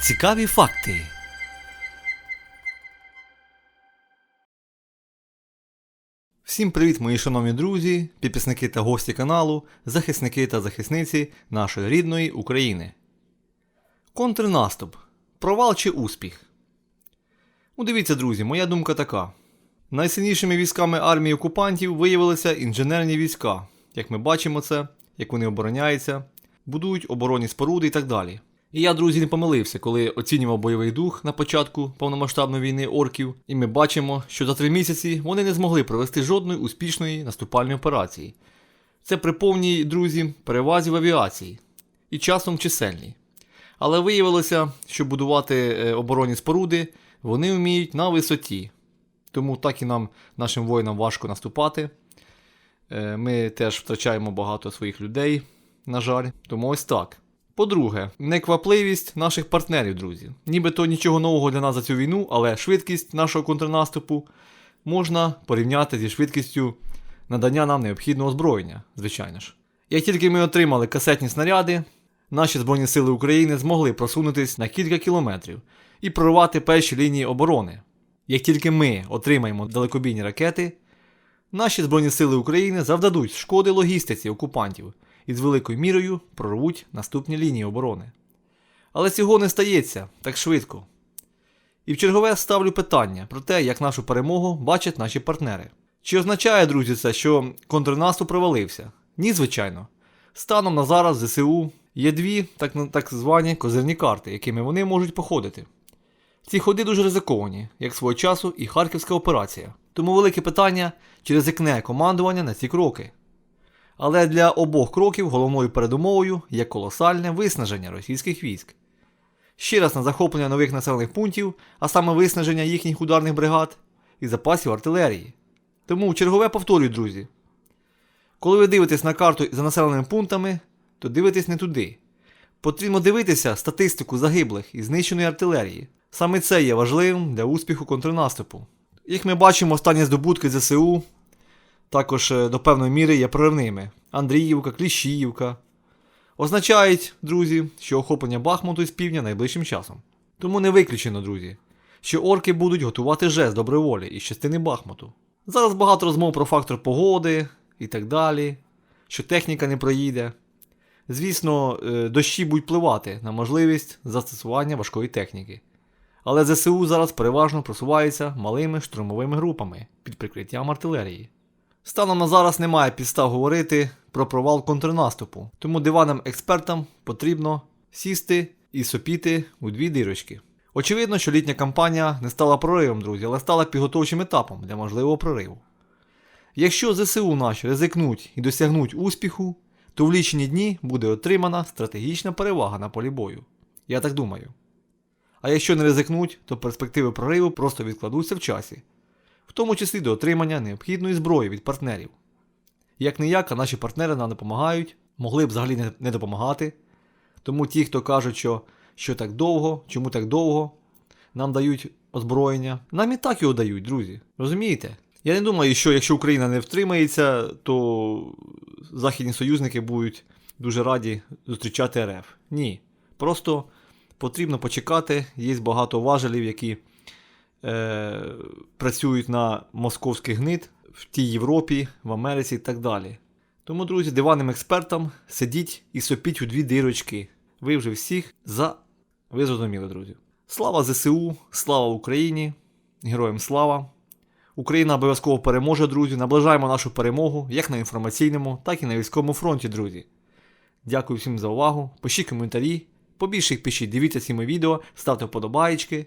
Цікаві факти. Всім привіт, мої шановні друзі, підписники та гості каналу, захисники та захисниці нашої рідної України. Контрнаступ. Провал чи успіх? Ну, дивіться, друзі, моя думка така. Найсильнішими військами армії окупантів виявилися інженерні війська. Як ми бачимо це, як вони обороняються, будують оборонні споруди і так далі. І я, друзі, не помилився, коли оцінював бойовий дух на початку повномасштабної війни орків, і ми бачимо, що за три місяці вони не змогли провести жодної успішної наступальної операції. Це при повній, друзі, перевазі в авіації і часом чисельній. Але виявилося, що будувати е, оборонні споруди вони вміють на висоті. Тому так і нам, нашим воїнам, важко наступати. Е, Ми теж втрачаємо багато своїх людей, на жаль. Тому ось так. По-друге, неквапливість наших партнерів, друзі. Нібито нічого нового для нас за цю війну, але швидкість нашого контрнаступу можна порівняти зі швидкістю надання нам необхідного озброєння, звичайно ж. Як тільки ми отримали касетні снаряди, наші Збройні Сили України змогли просунутись на кілька кілометрів і прорвати перші лінії оборони. Як тільки ми отримаємо далекобійні ракети, наші Збройні Сили України завдадуть шкоди логістиці окупантів і з великою мірою прорвуть наступні лінії оборони. Але цього не стається так швидко. І в чергове ставлю питання про те, як нашу перемогу бачать наші партнери. Чи означає, друзі, це, що контрнаступ провалився? Ні, звичайно. Станом на зараз ЗСУ є дві так, так звані козирні карти, якими вони можуть походити. Ці ходи дуже ризиковані, як свого часу і Харківська операція. Тому велике питання, чи ризикне командування на ці кроки. Але для обох кроків головною передумовою є колосальне виснаження російських військ. Ще раз на захоплення нових населених пунктів, а саме виснаження їхніх ударних бригад і запасів артилерії. Тому чергове повторюю, друзі. Коли ви дивитесь на карту за населеними пунктами, то дивитесь не туди. Потрібно дивитися статистику загиблих і знищеної артилерії. Саме це є важливим для успіху контрнаступу. Як ми бачимо, останні здобутки ЗСУ також е, до певної міри є проривними. Андріївка, Кліщіївка. Означають, друзі, що охоплення Бахмуту з півдня найближчим часом. Тому не виключено, друзі, що орки будуть готувати жест доброї волі із частини Бахмуту. Зараз багато розмов про фактор погоди і так далі, що техніка не проїде. Звісно, е, дощі будуть впливати на можливість застосування важкої техніки. Але ЗСУ зараз переважно просуваються малими штурмовими групами під прикриттям артилерії. Станом на зараз немає підстав говорити про провал контрнаступу, тому диваним експертам потрібно сісти і сопіти у дві дирочки. Очевидно, що літня кампанія не стала проривом, друзі, але стала підготовчим етапом для можливого прориву. Якщо ЗСУ наші ризикнуть і досягнуть успіху, то в лічені дні буде отримана стратегічна перевага на полі бою. Я так думаю. А якщо не ризикнуть, то перспективи прориву просто відкладуться в часі, тому числі до отримання необхідної зброї від партнерів. Як не як, а наші партнери нам допомагають, могли б взагалі не, допомагати. Тому ті, хто кажуть, що, що так довго, чому так довго, нам дають озброєння, нам і так його дають, друзі. Розумієте? Я не думаю, що якщо Україна не втримається, то західні союзники будуть дуже раді зустрічати РФ. Ні. Просто потрібно почекати. Є багато важелів, які е, працюють на московський гнит в тій Європі, в Америці і так далі. Тому, друзі, диванним експертам сидіть і сопіть у дві дирочки. Ви вже всіх за. Ви зрозуміли, друзі. Слава ЗСУ, слава Україні, героям слава! Україна обов'язково переможе, друзі. Наближаємо нашу перемогу як на інформаційному, так і на військовому фронті, друзі. Дякую всім за увагу. Пишіть коментарі, побільше їх пишіть, дивіться ці мої відео, ставте вподобаєчки.